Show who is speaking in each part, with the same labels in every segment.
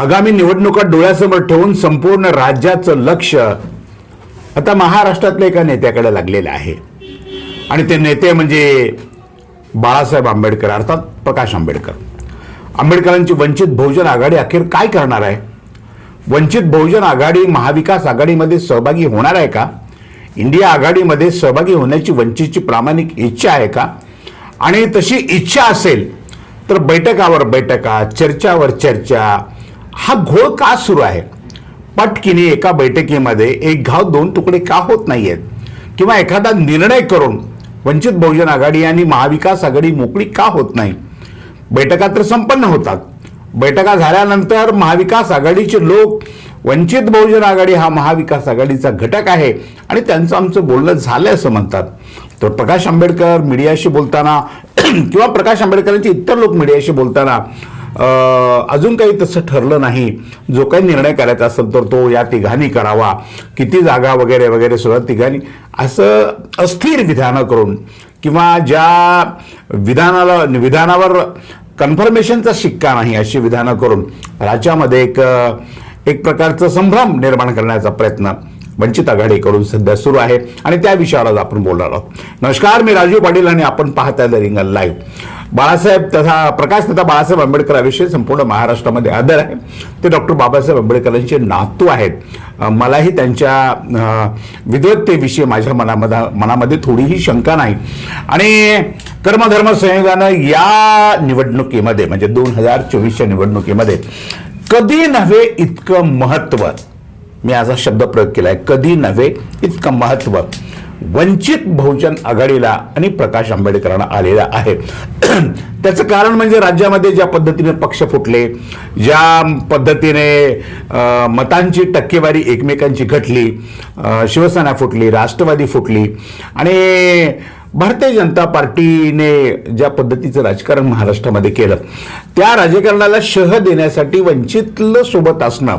Speaker 1: आगामी निवडणुका डोळ्यासमोर ठेवून संपूर्ण राज्याचं लक्ष आता महाराष्ट्रातल्या एका नेत्याकडे लागलेलं आहे. आणि ते नेते म्हणजे बाळासाहेब आंबेडकर अर्थात प्रकाश आंबेडकर. आंबेडकरांची वंचित बहुजन आघाडी अखेर काय करणार आहे? वंचित बहुजन आघाडी महाविकास आघाडीमध्ये सहभागी होणार आहे का? इंडिया आघाडीमध्ये सहभागी होण्याची वंचितची प्रामाणिक इच्छा आहे का? आणि तशी इच्छा असेल तर बैठकावर बैठका चर्चावर चर्चा हा घोळ का सुरू आहे? पटकिनी एका बैठकीमध्ये एक घाव दोन तुकडे का होत नाहीयेत? किंवा एखादा निर्णय करून वंचित बहुजन आघाडी आणि महाविकास आघाडी मोकळी का होत नाही? बैठका तर संपन्न होतात. बैठका झाल्यानंतर महाविकास आघाडीचे लोक वंचित बहुजन आघाडी हा महाविकास आघाडीचा घटक आहे आणि त्यांचं आमचं बोलणं झालं असं म्हणतात. तर प्रकाश आंबेडकर मीडियाशी बोलताना किंवा प्रकाश आंबेडकरांचे इतर लोक मीडियाशी बोलताना अजून काही तसं ठरलं नाही. जो काही निर्णय करायचा असेल तर तो या तिघांनी करावा. किती जागा वगैरे वगैरे सगळं तिघांनी. असं अस्थिर विधानं करून किंवा ज्या विधानाला विधानावर कन्फर्मेशनचा शिक्का नाही अशी विधानं करून राज्यामध्ये एक एक प्रकारचं संभ्रम निर्माण करण्याचा प्रयत्न वंचित आघाडीकडून सध्या सुरू आहे. आणि त्या विषयावर आज आपण बोलणार आहोत. नमस्कार मी राजीव पाटील आणि आपण पाहताय द रिंगल लाईव्ह. बाळासाहेब तथा प्रकाश तथा बाळासाहेब आंबेडकराविषयी संपूर्ण महाराष्ट्रामध्ये आदर आहे. ते डॉक्टर बाबासाहेब आंबेडकरांचे नातू आहेत. मलाही त्यांच्या विद्वत्तेविषयी माझ्या मनामध्ये मनामध्ये थोडीही शंका नाही. आणि कर्मधर्म संयोगानं या निवडणुकीमध्ये म्हणजे दोन हजार चोवीसच्या निवडणुकीमध्ये कधी नव्हे इतकं महत्त्व मी असा शब्द प्रयोग केला आहे कधी नव्हे इतकं महत्त्व वंचित बहुजन आघाडीला आणि प्रकाश आंबेडकरांना आलेला आहे. त्याचं कारण म्हणजे राज्यामध्ये ज्या पद्धतीने पक्ष फुटले ज्या पद्धतीने मतांची टक्केवारी एकमेकांची घटली शिवसेना फुटली राष्ट्रवादी फुटली आणि भारतीय जनता पार्टीने ज्या पद्धतीचं राजकारण महाराष्ट्रामध्ये केलं त्या राजकारणाला शह देण्यासाठी वंचितलं सोबत असणं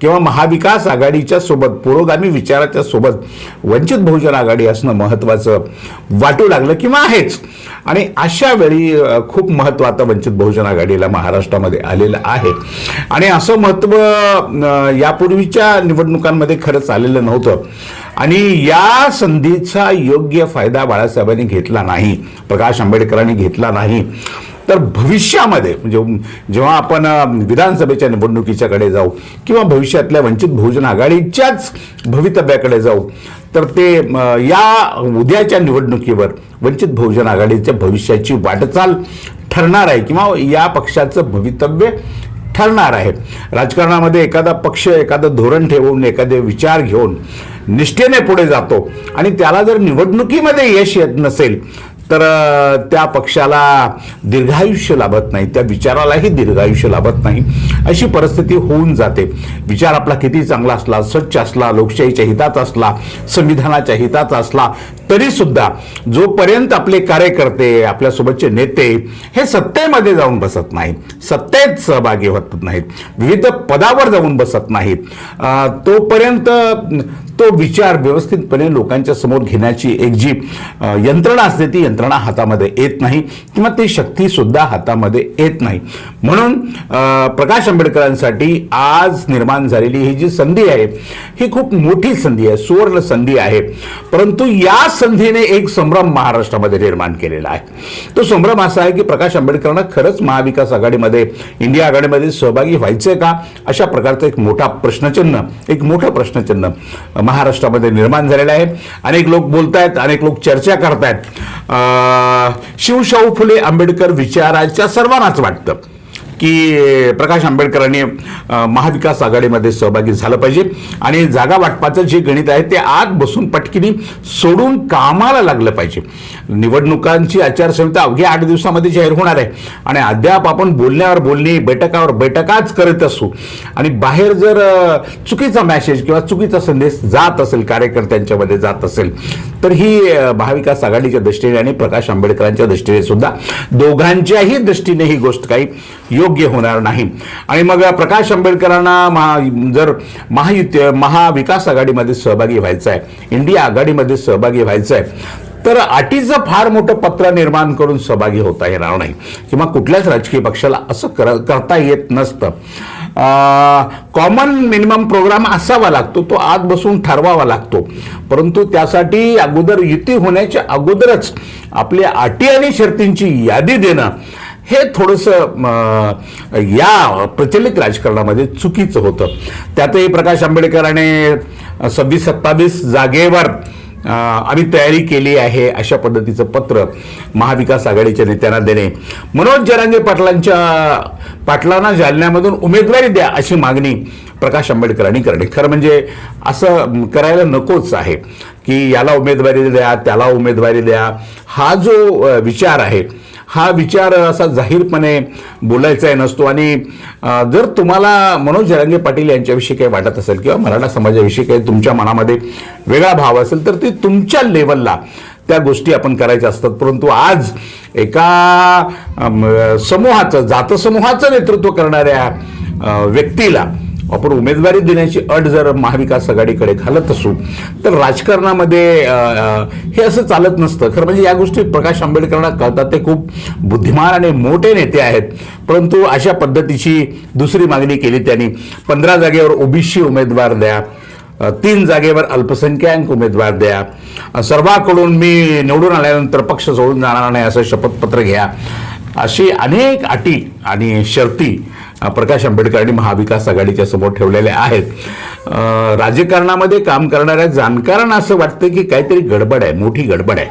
Speaker 1: किंवा महाविकास आघाडीच्या सोबत पुरोगामी विचाराच्या सोबत वंचित बहुजन आघाडी असणं महत्त्वाचं वाटू लागलं किंवा आहेच. आणि अशा वेळी खूप महत्त्व आता वंचित बहुजन आघाडीला महाराष्ट्रामध्ये आलेलं आहे. आणि असं महत्त्व यापूर्वीच्या निवडणुकांमध्ये खरंच आलेलं नव्हतं. आणि या संधीचा योग्य फायदा बाळासाहेबांनी घेतला नाही प्रकाश आंबेडकरांनी घेतला नाही. तर भविष्यामध्ये म्हणजे जेव्हा आपण विधानसभेच्या निवडणुकीच्याकडे जाऊ किंवा भविष्यातल्या वंचित बहुजन आघाडीच्याच भवितव्याकडे जाऊ तर ते या उद्याच्या निवडणुकीवर वंचित बहुजन आघाडीच्या भविष्याची वाटचाल ठरणार आहे किंवा या पक्षाचं भवितव्य ठरणार आहे राजकारणामध्ये एखादा पक्ष एखादं धोरण ठेवून एखादे विचार घेऊन निष्ठेने पुढे जातो आणि त्याला जर निवडणुकीमध्ये यश येत नसेल तर त्या पक्षाला दीर्घायुष्य लाभत नाही त्या विचारालाही दीर्घायुष्य लाभत नाही. अशी परिस्थिती होऊन जाते. विचार आपला किती चांगला असला स्वच्छ असला लोकशाहीच्या हिताचा असला संविधानाच्या हिताचा असला तरी सुद्धा जोपर्यंत आपले कार्यकर्ते आपल्यासोबतचे नेते हे सत्तेमध्ये जाऊन बसत नाहीत सत्तेत सहभागी होत नाहीत विविध पदावर जाऊन बसत नाहीत तोपर्यंत तो विचार व्यवस्थितपणे लोकांच्या समोर घेण्याची एक जी यंत्रणा असते ती यंत्रणा हातामध्ये येत नाही किंवा ती शक्तीसुद्धा हातामध्ये येत नाही. म्हणून प्रकाश आंबेडकरांसाठी आज निर्माण झालेली ही जी संधी आहे ही खूप मोठी संधी आहे सुवर्ण संधी आहे. परंतु या संधीने एक संभ्रम महाराष्ट्रामध्ये निर्माण केलेला आहे. तो संभ्रम असा आहे की प्रकाश आंबेडकरांना खरंच महाविकास आघाडीमध्ये इंडिया आघाडीमध्ये सहभागी व्हायचंय का? अशा प्रकारचं एक मोठा प्रश्नचिन्ह एक मोठं प्रश्नचिन्ह महाराष्ट्रामध्ये निर्माण झालेलं आहे. अनेक लोक बोलतायत अनेक लोक चर्चा करतायत. शिवशाहू फुले आंबेडकर विचाराच्या सर्वांनाच वाटतं. की प्रकाश आंबेडकरांनी महाविकास आघाडीमध्ये सहभागी झालं पाहिजे. आणि जागा वाटपाचं जे गणित आहे ते आत बसून पटकिनी सोडून कामाला लागलं पाहिजे. निवडणुकांची आचारसंहिता अवघ्या आठ दिवसामध्ये जाहीर होणार आहे. आणि अद्याप आपण बोलण्यावर बोलणी बैठकावर बैठकाच करत असू. आणि बाहेर जर चुकीचा मॅसेज किंवा चुकीचा संदेश जात असेल कार्यकर्त्यांच्यामध्ये जात असेल तर ही महाविकास आघाडीच्या दृष्टीने आणि प्रकाश आंबेडकरांच्या दृष्टीने सुद्धा दोघांच्याही दृष्टीने ही गोष्ट काही योग्य होणार नाही. आणि मग प्रकाश आंबेडकरांना महा जर महायुती महाविकास आघाडीमध्ये सहभागी व्हायचं आहे इंडिया आघाडीमध्ये सहभागी व्हायचं आहे तर अटीचं फार मोठं पत्र निर्माण करून सहभागी होता येणार नाही. किंवा कुठल्याच राजकीय पक्षाला असं कर करता येत नसतं. कॉमन मिनिमम प्रोग्राम असावा लागतो तो आत बसून ठरवावा लागतो. परंतु त्यासाठी अगोदर युती होण्याच्या अगोदरच आपल्या अटी आणि शर्तींची यादी देणं हे थोडंसं या प्रचलित राजकारणामध्ये चुकीचं होतं. त्यातही प्रकाश आंबेडकरांनी सव्वीस सत्तावीस जागेवर आम्ही तयारी केली आहे अशा पद्धतीचं पत्र महाविकास आघाडीच्या नेत्यांना देणे. मनोज जरांगे पाटलांच्या पाटलांना जालन्यामधून उमेदवारी द्या अशी मागणी प्रकाश आंबेडकरांनी करणे. खरं म्हणजे असं करायला नकोच आहे की याला उमेदवारी द्या त्याला उमेदवारी द्या. हा जो विचार आहे हा विचार असा जाहीरपणे बोलायचा नसतो. आणि जर तुम्हाला मनोज जरांगे पाटील यांच्याविषयी काही वाटत असेल किंवा मराठा समाजाविषयी काही तुमच्या मनामध्ये वेगळा भाव असेल तर ते तुमच्या लेवलला त्या गोष्टी आपण करायच्या असतात. परंतु आज एका समूहाचं जातसमूहाचं नेतृत्व करणाऱ्या व्यक्तीला आपण उमेदवारी देण्याची अट जर महाविकास आघाडीकडे घालत असू तर राजकारणामध्ये हे असं चालत नसतं. खरं म्हणजे या गोष्टी प्रकाश आंबेडकरांना कळतात. ते खूप बुद्धिमान आणि मोठे नेते आहेत. परंतु अशा पद्धतीची दुसरी मागणी केली त्यांनी. पंधरा जागेवर ओबीसी उमेदवार द्या तीन जागेवर अल्पसंख्याक उमेदवार द्या. सर्वांकडून मी निवडून आल्यानंतर पक्ष सोडून जाणार नाही असं शपथपत्र घ्या. अशी अनेक अटी आणि शर्ती प्रकाश आंबेडकरांनी महाविकास आघाडीच्या समोर ठेवलेल्या आहेत. राजकारणामध्ये काम करणाऱ्या जाणकारांना असं वाटतं की काहीतरी गडबड आहे मोठी गडबड आहे.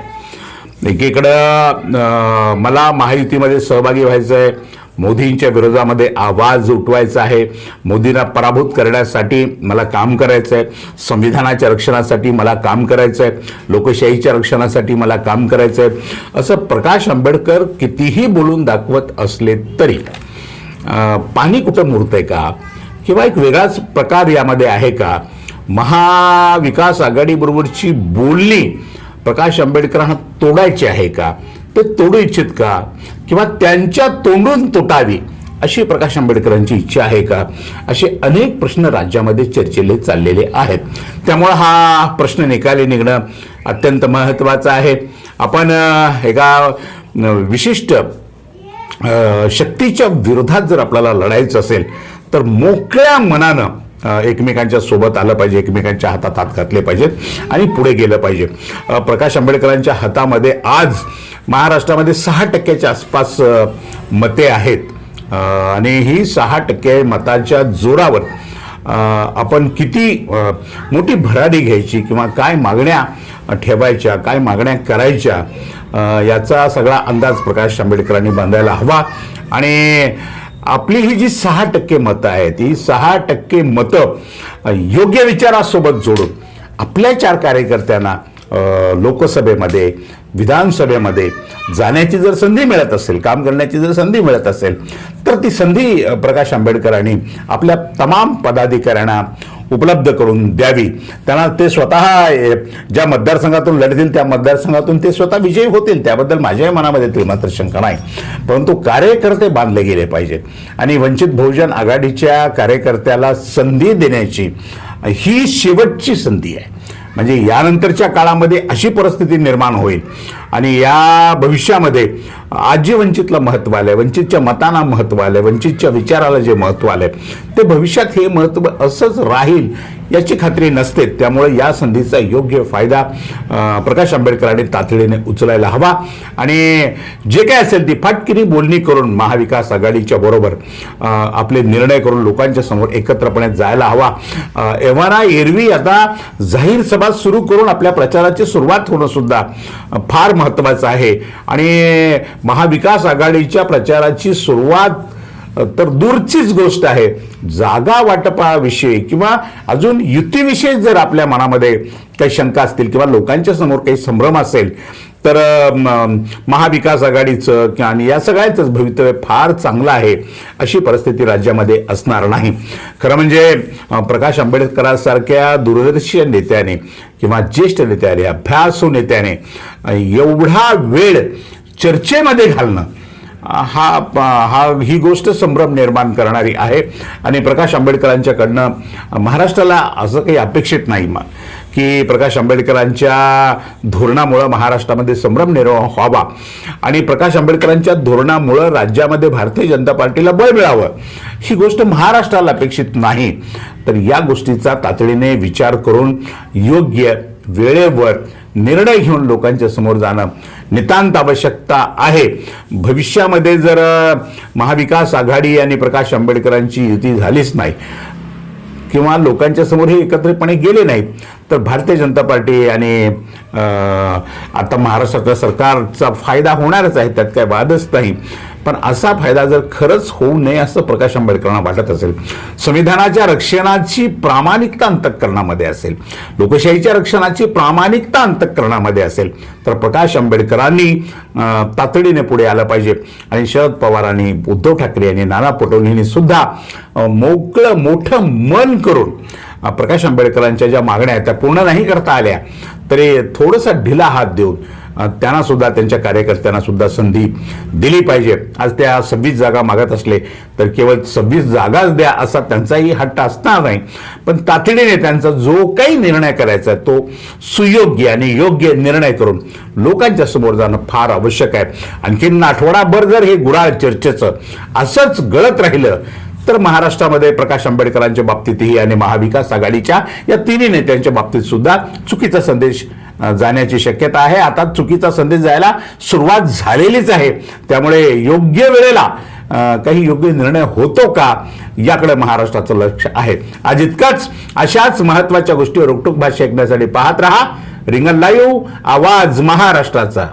Speaker 1: एकीकडं मला महायुतीमध्ये सहभागी व्हायचं आहे मोदींच्या विरोधामध्ये आवाज उठवायचा आहे. मोदींना पराभूत करण्यासाठी मला काम करायचं आहे संविधानाच्या रक्षणासाठी मला काम करायचं आहे लोकशाहीच्या रक्षणासाठी मला काम करायचं आहे असं प्रकाश आंबेडकर कितीही बोलून दाखवत असले तरी पाणी कुठं मुरतंय का? किंवा एक वेगळाच प्रकार यामध्ये आहे का? महाविकास आघाडीबरोबरची बोलणी प्रकाश आंबेडकरांना तोडायची आहे का? ते तोडू इच्छित का? किंवा त्यांच्या तोंडून तुटावी अशी प्रकाश आंबेडकरांची इच्छा आहे का? असे अनेक प्रश्न राज्यामध्ये चर्चेले चाललेले आहेत. त्यामुळं हा प्रश्न निकाली निघणं अत्यंत महत्त्वाचं आहे. आपण एका विशिष्ट शक्तीच्या विरोधात जर आपल्याला लढायचं असेल तर मोकळ्या मनानं एकमेकांच्या सोबत आलं पाहिजे एकमेकांच्या हातात हात घातले पाहिजेत आणि पुढे गेलं पाहिजे. प्रकाश आंबेडकरांच्या हातामध्ये आज महाराष्ट्रामध्ये सहा टक्क्याच्या आसपास मते आहेत. आणि ही सहा टक्के मताच्या जोरावर आपण किती मोठी भरारी घ्यायची किंवा काय मागण्या ठेवायच्या काय मागण्या करायच्या याचा सगळा अंदाज प्रकाश आंबेडकरांनी बांधायला हवा. आणि आपली ही जी सहा टक्के मतं आहेत ही सहा टक्के मतं योग्य विचारासोबत जोडून आपल्या चार कार्यकर्त्यांना लोकसभेमध्ये विधानसभेमध्ये जाण्याची जर संधी मिळत असेल काम करण्याची जर संधी मिळत असेल तर ती संधी प्रकाश आंबेडकरांनी आपल्या तमाम पदाधिकाऱ्यांना उपलब्ध करून द्यावी. त्यांना ते स्वतः ज्या मतदारसंघातून लढतील त्या मतदारसंघातून ते स्वतः विजयी होतील त्याबद्दल माझ्याही मनामध्ये तरी मात्र शंका नाही. परंतु कार्यकर्ते बांधले गेले पाहिजेत आणि वंचित बहुजन आघाडीच्या कार्यकर्त्याला संधी देण्याची ही शेवटची संधी आहे. म्हणजे यानंतरच्या काळामध्ये अशी परिस्थिती निर्माण होईल. आणि या भविष्यामध्ये आज जे वंचितला आलं आहे वंचितच्या मतांना महत्त्व आलं आहे वंचितच्या विचाराला जे महत्त्व आलं आहे ते भविष्यात हे महत्त्व असंच राहील याची खात्री नसते. त्यामुळे या संधीचा योग्य फायदा प्रकाश आंबेडकरांनी तातडीने उचलायला हवा. आणि जे काय असेल ती फाटकिरी बोलणी करून महाविकास आघाडीच्या बरोबर आपले निर्णय करून लोकांच्या समोर एकत्रपणे जायला हवा. एव्हाना एरवी आता जाहीर सभा सुरू करून आपल्या प्रचाराची सुरुवात होणं सुद्धा फार महत्वाचं आहे. आणि महाविकास आघाडीच्या प्रचाराची सुरुवात तर दूरचीच गोष्ट आहे. जागा वाटपाविषयी किंवा अजून युतीविषयी जर आपल्या मनामध्ये काही शंका असतील किंवा लोकांच्या समोर काही संभ्रम असेल तर महाविकास आघाडीचं किंवा आणि या सगळ्याचंच भवितव्य फार चांगलं आहे अशी परिस्थिती राज्यामध्ये असणार नाही. खरं म्हणजे प्रकाश आंबेडकरांसारख्या दूरदर्शी नेत्याने किंवा ज्येष्ठ नेत्याने अभ्यासू नेत्याने एवढा वेळ चर्चेमध्ये घालणं हा हा ही गोष्ट संभ्रम निर्माण करणारी आहे. आणि प्रकाश आंबेडकरांच्याकडनं महाराष्ट्राला असं काही अपेक्षित नाही मग. की प्रकाश आंबेडकरांच्या धोरणामुळं महाराष्ट्रामध्ये संभ्रम निर्माण व्हावा. आणि प्रकाश आंबेडकरांच्या धोरणामुळं राज्यामध्ये भारतीय जनता पार्टीला बळ मिळावं. ही गोष्ट महाराष्ट्राला अपेक्षित नाही. तर या गोष्टीचा तातडीने विचार करून योग्य वेळेवर निर्णय घेऊन लोकांच्या समोर जाणं नितांत आवश्यकता आहे. भविष्यामध्ये जर महाविकास आघाडी आणि प्रकाश आंबेडकरांची युती झालीच नाही किंवा लोकांच्या समोर हे एकत्रितपणे गेले नाहीत तर भारतीय जनता पार्टी आणि आता महाराष्ट्राच्या सरकारचा फायदा होणारच आहे त्यात काय वादच नाही. पण असा फायदा जर खरंच होऊ नये असं प्रकाश आंबेडकरांना वाटत असेल संविधानाच्या रक्षणाची प्रामाणिकता अंतकरणामध्ये असेल लोकशाहीच्या रक्षणाची प्रामाणिकता अंतकरणामध्ये असेल तर प्रकाश आंबेडकरांनी तातडीने पुढे आलं पाहिजे. आणि शरद पवारांनी उद्धव ठाकरे यांनी नाना पटोलेंनी सुद्धा मोकळं मोठं मन करून प्रकाश आंबेडकरांच्या ज्या मागण्या आहेत त्या पूर्ण नाही करता आल्या तरी थोडासा ढिला हात देऊन त्यांना सुद्धा त्यांच्या कार्यकर्त्यांना सुद्धा संधी दिली पाहिजे. आज त्या सव्वीस जागा मागत असले तर केवळ सव्वीस जागाच द्या असा त्यांचाही हट्ट असणार नाही. पण तातडीने त्यांचा जो काही निर्णय करायचा आहे तो सुयोग्य आणि योग्य निर्णय करून लोकांच्या समोर जाणं फार आवश्यक आहे. आणखीन आठवडाभर जर हे गुराळ चर्चेचं असंच गळत राहिलं तर महाराष्ट्रामध्ये प्रकाश आंबेडकरांच्या बाबतीतही आणि महाविकास आघाडीच्या या तिन्ही नेत्यांच्या बाबतीत सुद्धा चुकीचा संदेश जाण्याची शक्यता आहे. आता चुकीचा संदेश जायला सुरुवात झालेलीच आहे. त्यामुळे योग्य वेळेला काही योग्य निर्णय होतो का याकडे महाराष्ट्राचं लक्ष आहे. आज इतकंच. अशाच महत्त्वाच्या गोष्टीवर रोकटोक भाषा ऐकण्यासाठी पाहत राहा. रिंगण लाईव्ह आवाज महाराष्ट्राचा.